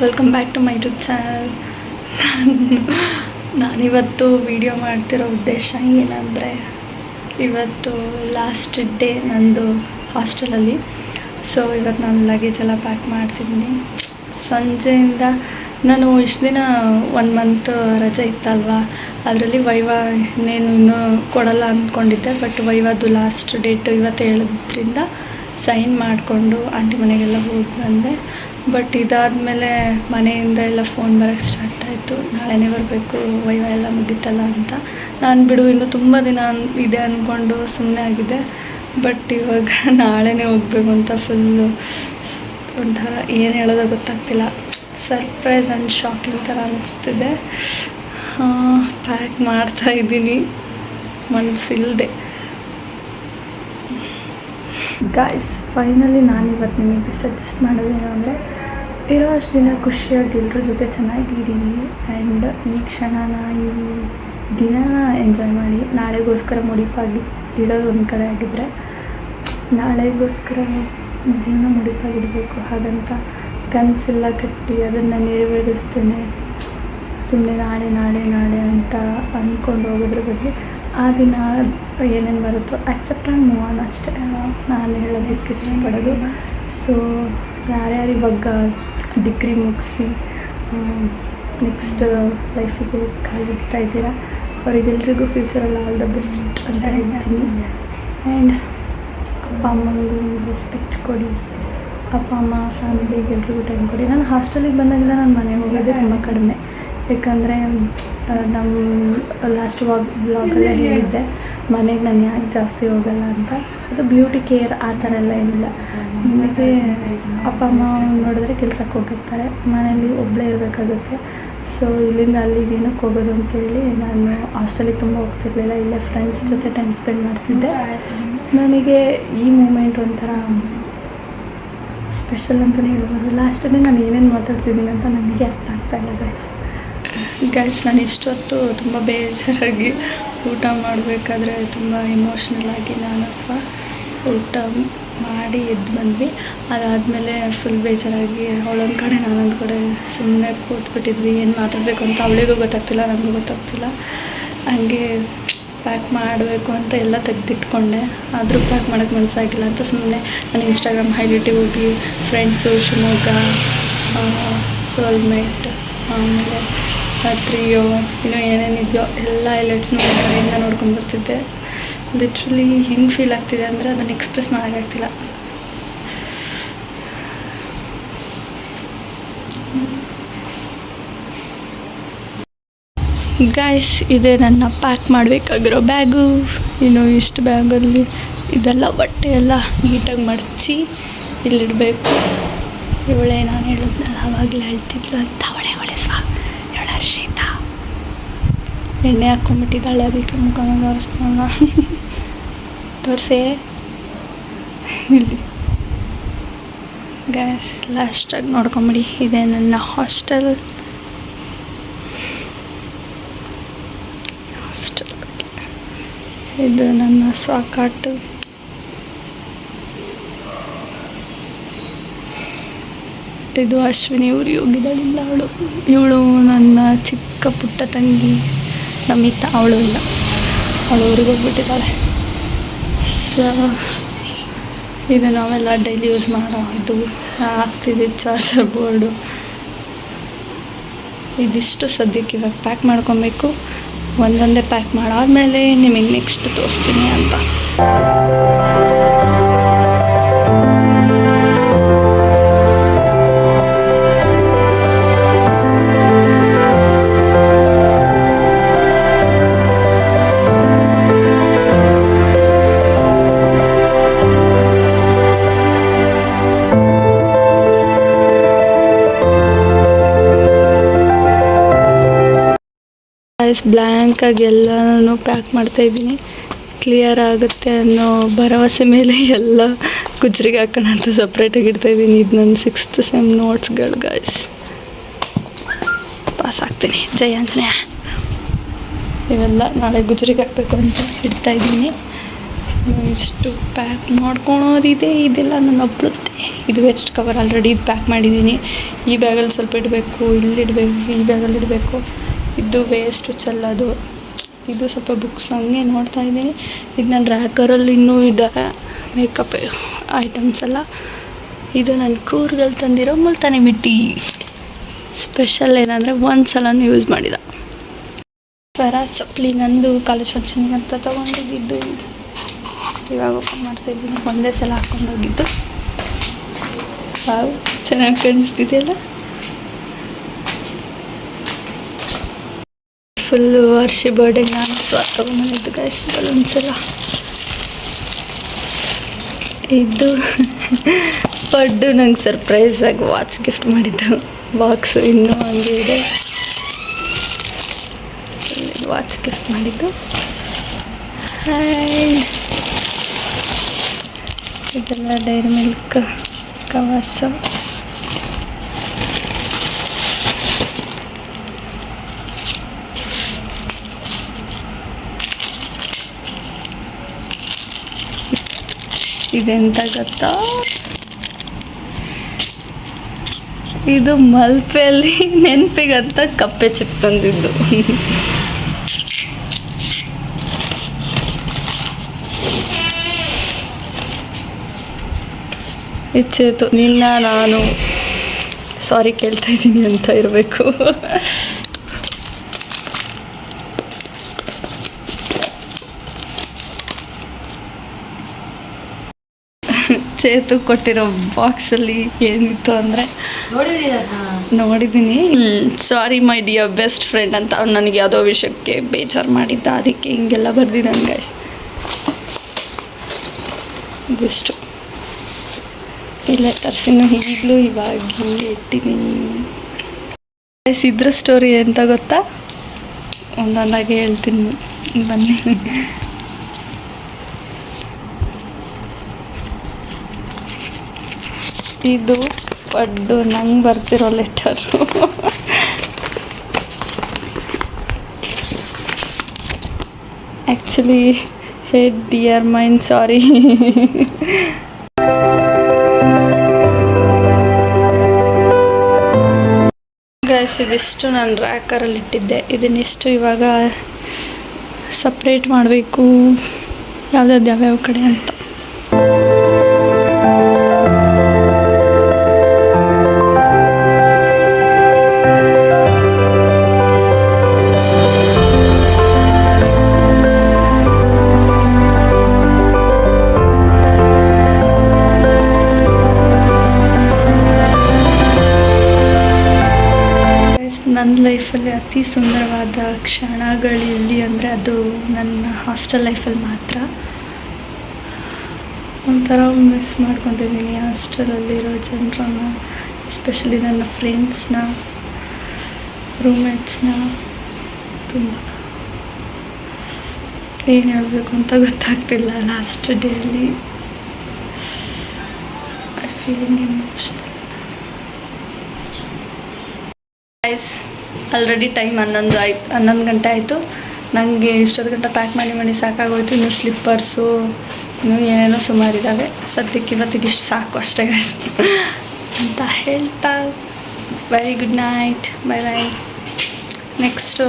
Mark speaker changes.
Speaker 1: Welcome back to my YouTube channel ನಾನಿವತ್ತು video ಮಾಡ್ತಿರೋ ಉದ್ದೇಶ ಏನಂದರೆ, ಇವತ್ತು ಲಾಸ್ಟ್ ಡೇ ನಂದು ಹಾಸ್ಟೆಲಲ್ಲಿ ಸೊ ಇವತ್ತು ನಾನು ಲಗೇಜ್ ಎಲ್ಲ ಪ್ಯಾಕ್ ಮಾಡ್ತಿದ್ದೀನಿ. ಸಂಜೆಯಿಂದ ನಾನು ಇಷ್ಟು ದಿನ ಒನ್ ಮಂತ್ ರಜೆ ಇತ್ತಲ್ವಾ? ಅದರಲ್ಲಿ ವೈವಾ ಇನ್ನೇನು ಇನ್ನೂ ಕೊಡಲ್ಲ ಅಂದ್ಕೊಂಡಿದ್ದೆ ಬಟ್ ವೈವಾದು ಲಾಸ್ಟ್ ಡೇಟು ಇವತ್ತು ಹೇಳೋದ್ರಿಂದ ಸೈನ್ ಮಾಡಿಕೊಂಡು ಆಂಟಿ ಮನೆಗೆಲ್ಲ ಹೋಗಿ ಬಂದೆ. ಬಟ್ ಇದಾದಮೇಲೆ ಮನೆಯಿಂದ ಎಲ್ಲ ಫೋನ್ ಬರೋಕ್ಕೆ ಸ್ಟಾರ್ಟ್ ಆಯಿತು. ನಾಳೆನೇ ಬರಬೇಕು ವೈವ ಎಲ್ಲ ಮುಗೀತಲ್ಲ ಅಂತ. ನಾನು ಬಿಡು, ಇನ್ನೂ ತುಂಬ ದಿನ ಇದೆ ಅಂದ್ಕೊಂಡು ಸುಮ್ಮನೆ ಆಗಿದೆ. ಬಟ್ ಇವಾಗ ನಾಳೆನೇ ಹೋಗಬೇಕು ಅಂತ ಫುಲ್ಲು ಒಂಥರ ಏನು ಹೇಳೋದೋ ಗೊತ್ತಾಗ್ತಿಲ್ಲ. ಸರ್ಪ್ರೈಸ್ ಆ್ಯಂಡ್ ಶಾಕಿಂಗ್ ಥರ ಅನಿಸ್ತಿದೆ. ಪ್ಯಾಕ್ ಮಾಡ್ತಾ ಇದ್ದೀನಿ. ಮನಸ್ಸಿಲ್ಲದೆ ಗಾಯ್ಸ್ ಫೈನಲಿ ನಾನು ಇವತ್ತು ನಿಮಗೆ ಸಜೆಸ್ಟ್ ಮಾಡೋದೇನು ಅಂದರೆ ಇರೋ ಅಷ್ಟು ದಿನ ಖುಷಿಯಾಗಿ ಎಲ್ಲರ ಜೊತೆ ಚೆನ್ನಾಗಿರಿ. ಆ್ಯಂಡ್ ಈ ಕ್ಷಣನ ಈ ದಿನಾನ ಎಂಜಾಯ್ ಮಾಡಿ, ನಾಳೆಗೋಸ್ಕರ ಮುಡಿಪಾಗಿ ಇಡೋದು ಒಂದು ಕಡೆ ಆಗಿದ್ದರೆ ನಾಳೆಗೋಸ್ಕರ ಜೀವನ ಮುಡಿಪಾಗಿಡಬೇಕು. ಹಾಗಂತ ಕನಸೆಲ್ಲ ಕಟ್ಟಿ ಅದನ್ನು ನೆರವೇರಿಸ್ತೇನೆ. ಸುಮ್ಮನೆ ನಾಳೆ ನಾಳೆ ನಾಳೆ ಅಂತ ಅಂದ್ಕೊಂಡು ಹೋಗೋದ್ರ ಬದಲು ಆ ದಿನ ಏನೇನು ಬರುತ್ತೋ ಆ್ಯಕ್ಸೆಪ್ಟ್ ಆ್ಯಂಡ್ ಮೂವ್ ಆನ್ ಅಷ್ಟೇ. ನಾನು ಹೇಳೋದಕ್ಕೆ ಇಷ್ಟಪಡೋದು. ಸೊ ಯಾರ್ಯಾರಿಗೆ ಇವಾಗ ಡಿಗ್ರಿ ಮುಗಿಸಿ ನೆಕ್ಸ್ಟ್ ಲೈಫಿಗೆ ಕಾಲಿಡ್ತಾ ಇದ್ದೀರಾ. ಅವರಿಗೆಲ್ರಿಗೂ ಫ್ಯೂಚರಲ್ಲಿ ಆಲ್ ದ ಬೆಸ್ಟ್ ಅಂತ ಹೇಳ್ತೀನಿ. ಆ್ಯಂಡ್ ಅಪ್ಪ ಅಮ್ಮನಿಗೂ ರೆಸ್ಪೆಕ್ಟ್ ಕೊಡಿ. ಅಪ್ಪ, ಅಮ್ಮ ಫ್ಯಾಮಿಲಿಗೆ ಎಲ್ರಿಗೂ ಟೈಮ್ ಕೊಡಿ. ನಾನು ಹಾಸ್ಟೆಲಿಗೆ ಬಂದಾಗೆಲ್ಲ ನಾನು ಮನೆಗೆ ಹೋಗೋದೇ ತುಂಬ ಕಡಿಮೆ. ಯಾಕಂದರೆ ನಮ್ಮ ಲಾಸ್ಟ್ ವಾಗ್ ಬ್ಲಾಗಲ್ಲೇ ಹೇಳಿದ್ದೆ. ಮನೆಗೆ ನಾನು ಯಾಕೆ ಜಾಸ್ತಿ ಹೋಗಲ್ಲ ಅಂತ. ಅದು ಬ್ಯೂಟಿ ಕೇರ್ ಆ ಥರ ಎಲ್ಲ ಏನಿಲ್ಲ. ನಿಮಗೆ ಅಪ್ಪ, ಅಮ್ಮ ನೋಡಿದ್ರೆ ಕೆಲ್ಸಕ್ಕೆ ಹೋಗಿರ್ತಾರೆ. ಮನೇಲಿ ಒಬ್ಬಳೇ ಇರಬೇಕಾಗುತ್ತೆ. ಸೊ ಇಲ್ಲಿಂದ ಅಲ್ಲಿಗೆ ಏನಕ್ಕೆ ಹೋಗೋದು ಅಂತೇಳಿ ನಾನು ಹಾಸ್ಟೆಲಿಗೆ ತುಂಬ ಹೋಗ್ತಿರ್ಲಿಲ್ಲ. ಇಲ್ಲೇ ಫ್ರೆಂಡ್ಸ್ ಜೊತೆ ಟೈಮ್ ಸ್ಪೆಂಡ್ ಮಾಡ್ತಿದ್ದೆ. ನನಗೆ ಈ ಮೂಮೆಂಟ್ ಒಂಥರ ಸ್ಪೆಷಲ್ ಅಂತಲೇ ಹೇಳ್ಬೋದು. ಲಾಸ್ಟಲ್ಲಿ ನಾನು ಏನೇನು ಮಾತಾಡ್ತಿದ್ದೀನಿ ಅಂತ ನನಗೆ ಅರ್ಥ ಆಗ್ತಾ ಇಲ್ಲ ಗೈಸ್ ಗೈಸ್ ನಾನು ಇಷ್ಟೊತ್ತು ತುಂಬ ಬೇಜಾರಾಗಿ ಊಟ ಮಾಡಬೇಕಾದ್ರೆ ತುಂಬ ಎಮೋಷ್ನಲ್ ಆಗಿ ನಾನು ಸಹ ಊಟ ಮಾಡಿ ಎದ್ದು ಬಂದ್ವಿ. ಅದಾದಮೇಲೆ ಫುಲ್ ಬೇಜಾರಾಗಿ ಅವಳೊಂದು ಕಡೆ ನಾನೊಂದು ಕಡೆ ಸುಮ್ಮನೆ ಕೂತ್ಬಿಟ್ಟಿದ್ವಿ. ಏನು ಮಾತಾಡಬೇಕು ಅಂತ ಅವಳಿಗೂ ಗೊತ್ತಾಗ್ತಿಲ್ಲ, ನನಗೂ ಗೊತ್ತಾಗ್ತಿಲ್ಲ. ಹಂಗೆ ಪ್ಯಾಕ್ ಮಾಡಬೇಕು ಅಂತ ಎಲ್ಲ ತೆಗೆದಿಟ್ಕೊಂಡೆ. ಆದರೂ ಪ್ಯಾಕ್ ಮಾಡೋಕ್ಕೆ ಮನಸ್ಸಾಗಿಲ್ಲ ಅಂತ ಸುಮ್ಮನೆ ನಾನು ಇನ್ಸ್ಟಾಗ್ರಾಮ್ ಹೈಲೈಟಿಗೆ ಹೋಗಿ ಫ್ರೆಂಡ್ಸು ಶಿವಮೊಗ್ಗ ಸೋಲ್ಮೇಟ್ ಆಮೇಲೆ ತ್ರಿಯೋ ಇನ್ನೂ ಏನೇನಿದೆಯೋ ಎಲ್ಲ ಹೈಲೈಟ್ಸ್ನು ಒಂದು ಕಡೆಯಿಂದ ನೋಡ್ಕೊಂಡ್ಬರ್ತಿದ್ದೆ ಲಿಟ್ರಲಿ ಹೆಂಗೆ ಫೀಲ್ ಆಗ್ತಿದೆ ಅಂದರೆ ಅದನ್ನು ಎಕ್ಸ್ಪ್ರೆಸ್ ಮಾಡೋಕ್ಕಾಗ್ತಿಲ್ಲ ಗಾಯ್ಸ್ ಇದೆ ನನ್ನ ಪ್ಯಾಕ್ ಮಾಡಬೇಕಾಗಿರೋ ಬ್ಯಾಗು. ಇನ್ನು ಇಷ್ಟು ಬ್ಯಾಗಲ್ಲಿ ಇದೆಲ್ಲ ಬಟ್ಟೆ ಎಲ್ಲ ನೀಟಾಗಿ ಮಡಚಿ ಇಲ್ಲಿಡಬೇಕು. ಇವಳೆ ನಾನು ಹೇಳಿದ್ನಲ್ಲ ಅವಾಗಲೇ ಹೇಳ್ತಿದ್ಲು ಅಂತ. ಅವಳೆ ಅವಳೆ. ಎಣ್ಣೆ ಹಾಕ್ಕೊಂಬಿಟ್ಟಿದ್ದಾಳೆ ಅದಕ್ಕೆ ಮುಖನ ತೋರಿಸ್ತಾನ ತೋರಿಸೇ. ಇಲ್ಲಿ. ಗ್ಯಾಸ್ ಲಾಸ್ಟಾಗಿ ನೋಡ್ಕೊಂಬಿಡಿ, ಇದೆ ನನ್ನ ಹಾಸ್ಟೆಲ್ ಹಾಸ್ಟೆಲ್ ಇದು ನನ್ನ ಸಾಕಾಟು ಇದು ಅಶ್ವಿನಿ ಊರಿಗೆ ಹೋಗಿದ್ದಾಳಿಲ್ಲ ಅವಳು. ಇವಳು ನನ್ನ ಚಿಕ್ಕ ಪುಟ್ಟ ತಂಗಿ. ನಮಿತಾ ಅವಳು ಇಲ್ಲ. ಅವಳು ಊರಿಗೆ ಹೋಗ್ಬಿಟ್ಟಿದ್ದಾಳೆ ಸೊ ಇದು ನಾವೆಲ್ಲ ಡೈಲಿ ಯೂಸ್ ಮಾಡೋದು ಇದು ಹಾಕ್ತಿದ್ದಿದ್ದು ಚಾರ್ಜರ್ ಬೋರ್ಡು ಇದಿಷ್ಟು ಸದ್ಯಕ್ಕೆ ಇವಾಗ ಪ್ಯಾಕ್ ಮಾಡ್ಕೊಬೇಕು. ಒಂದೊಂದೇ ಪ್ಯಾಕ್ ಮಾಡಾದ್ಮೇಲೆ ನಿಮಗೆ ನೆಕ್ಸ್ಟ್ ತೋರಿಸ್ತೀನಿ ಅಂತ. ಗೈಸ್ ಬ್ಲ್ಯಾಂಕಾಗಿ ಎಲ್ಲನೂ ಪ್ಯಾಕ್ ಮಾಡ್ತಾ ಇದ್ದೀನಿ. ಕ್ಲಿಯರ್ ಆಗುತ್ತೆ ಅನ್ನೋ ಭರವಸೆ ಮೇಲೆ ಎಲ್ಲ ಗುಜ್ರಿಗೆ ಹಾಕೋಣ ಅಂತ ಸಪ್ರೇಟಾಗಿ ಇಡ್ತಾ ಇದ್ದೀನಿ. ಇದು ನನ್ನ ಸಿಕ್ಸ್ತ್ ಸೆಮ್ ನೋಟ್ಸ್ಗಳು ಗಾಯ್ಸ್ ಪಾಸ್ ಆಗ್ತೀನಿ. ಜಯ ಅಂಜನೇಯ ಇವೆಲ್ಲ ನಾಳೆ ಗುಜ್ರಿಗೆ ಹಾಕಬೇಕು ಅಂತ ಇಡ್ತಾ ಇದ್ದೀನಿ. ಇಷ್ಟು ಪ್ಯಾಕ್ ಮಾಡ್ಕೊಳೋದಿದೆ ಇದೆಲ್ಲ ನನ್ನ ಒಬ್ಬಳುತ್ತೆ ಇದು ವೆಸ್ಟ್ ಕವರ್ ಆಲ್ರೆಡಿ ಇದು ಪ್ಯಾಕ್ ಮಾಡಿದ್ದೀನಿ. ಈ ಬ್ಯಾಗಲ್ಲಿ ಸ್ವಲ್ಪ ಇಡಬೇಕು, ಇಲ್ಲಿ ಇಡಬೇಕು, ಈ ಬ್ಯಾಗಲ್ಲಿ ಇಡಬೇಕು. ಇದು ವೇಸ್ಟು ಚೆಲ್ಲೋದು. ಇದು ಸ್ವಲ್ಪ ಬುಕ್ಸ್ ಹಂಗೆ ನೋಡ್ತಾ ಇದ್ದೀನಿ. ಇದು ನನ್ನ ರ್ಯಾಕರಲ್ಲಿ ಇನ್ನೂ ಇದೆ ಮೇಕಪ್ ಐಟಮ್ಸ್ ಎಲ್ಲ. ಇದು ನನ್ನ ಕೂರ್ಗಲ್ಲಿ ತಂದಿರೋ ಮುಲ್ತಾನಿ ಮಿಟ್ಟಿ. ಸ್ಪೆಷಲ್ ಏನಂದರೆ ಒಂದು ಯೂಸ್ ಮಾಡಿದ. ಫೆರಾ ಚಪ್ಪಲಿ ನಂದು ಕಾಲೇಜ್ ಫಂಕ್ಷನ್ಗೆ ಅಂತ ತೊಗೊಂಡಿದ್ದು. ಇವಾಗ ಓಪನ್ ಮಾಡ್ತಾ ಇದ್ದೀನಿ. ಒಂದೇ ಸಲ ವಾವ್ ಚೆನ್ನಾಗಿ ಕಾಣಿಸ್ತಿದೆಯಲ್ಲ ಫುಲ್ಲು ವರ್ಷಿ ಬರ್ಡೇಗೆ ನಾನು ಸ್ವ ತೊಗೊಂಬಂದಿದ್ದು ಗೈಸ್ ಬಲೂನ್ಸ್ ಎಲ್ಲ ಇದು ಪಡ್ಡು ನಂಗೆ ಸರ್ಪ್ರೈಸಾಗಿ ವಾಚ್ ಗಿಫ್ಟ್ ಮಾಡಿದ್ದು. ಬಾಕ್ಸು ಇನ್ನೂ ಹಂಗೆ ಇದೆ. ವಾಚ್ ಗಿಫ್ಟ್ ಮಾಡಿದ್ದು. ಇದೆಲ್ಲ ಡೈರಿ ಮಿಲ್ಕ್ ಕವರ್ಸು. ಇದೆಂತ ಗೊತ್ತಾ? ಇದು ಮಲ್ಪೆಯಲ್ಲಿ ನೆನಪಿಗಂತ ಕಪ್ಪೆ ಚಿಪ್ ತಂದಿದ್ದು. ಇಚ್ಛೇತು ನಿನ್ನ ನಾನು. ಸಾರಿ ಕೇಳ್ತಾ ಇದ್ದೀನಿ ಅಂತ ಇರಬೇಕು. ಚೇತು ಕೊಟ್ಟಿರೋ ಬಾಕ್ಸಲ್ಲಿ ಏನಿತ್ತು ಅಂದರೆ ನೋಡಿದ್ದೀನಿ sorry my dear best friend ಅಂತ ಅವ್ನು ನನಗೆ ಯಾವುದೋ ವಿಷಯಕ್ಕೆ ಬೇಜಾರು ಮಾಡಿದ್ದ, ಅದಕ್ಕೆ ಹಿಂಗೆಲ್ಲ ಬರ್ದಿದ್ದಾನೆ ಗೈಸ್ ಇದಿಷ್ಟು. ಈ ಲೆಟರ್ಸಿನ ಈಗಲೂ ಇವಾಗ ಹಿಂಗೆ ಇಟ್ಟಿದ್ದೀನಿ ಗೈಸ್ ಇದ್ರ ಸ್ಟೋರಿ ಅಂತ ಗೊತ್ತಾ? ಒಂದೊಂದಾಗಿ ಹೇಳ್ತೀನಿ, ಬನ್ನಿ. ಇದು ಪಡ್ಡು, ನಂಗೆ ಬರ್ತಿರೋ letter actually head dear mind sorry guys ಇದಿಷ್ಟು ನಾನು ರ್ಯಾಕರಲ್ಲಿ ಇಟ್ಟಿದ್ದೆ. ಇದನ್ನಿಷ್ಟು ಇವಾಗ ಸಪ್ರೇಟ್ ಮಾಡಬೇಕು? ಯಾವ್ದಾವ್ದು ಯಾವ್ಯಾವ ಕಡೆ ಅಂತ. ನನ್ನ ಲೈಫಲ್ಲಿ ಅತಿ ಸುಂದರವಾದ ಕ್ಷಣಗಳಿಲ್ಲಿ ಅಂದರೆ ಅದು ನನ್ನ ಹಾಸ್ಟೆಲ್ ಲೈಫಲ್ಲಿ ಮಾತ್ರ. ಒಂಥರ ಮಿಸ್ ಮಾಡ್ಕೊತಿದ್ದೀನಿ ಹಾಸ್ಟೆಲಲ್ಲಿರೋ ಜನರನ್ನ ಎಸ್ಪೆಷಲಿ ನನ್ನ ಫ್ರೆಂಡ್ಸ್ನ ರೂಮ್ಮೇಟ್ಸ್ನ ತುಂಬ. ಏನು ಹೇಳಬೇಕು ಅಂತ ಗೊತ್ತಾಗ್ತಿಲ್ಲ last daily I feeling emotional guys already time ಹನ್ನೊಂದು ಆಯ್ತು ಹನ್ನೊಂದು ಗಂಟೆ ಆಯಿತು. ನನಗೆ ಇಷ್ಟೊತ್ತು ಗಂಟೆ ಪ್ಯಾಕ್ ಮಾಡಿ ಮಾಡಿ ಸಾಕಾಗೋಯ್ತು. ಇನ್ನು ಸ್ಲಿಪ್ಪರ್ಸು ಇನ್ನೂ ಏನೇನೋ ಸುಮಾರಿದ್ದಾವೆ ಸದ್ಯಕ್ಕೆ ಇವತ್ತಿಗೆ ಇಷ್ಟು ಸಾಕು ಅಷ್ಟೇ ಅಂತ ಹೇಳ್ತಾ. Very good night bye bye next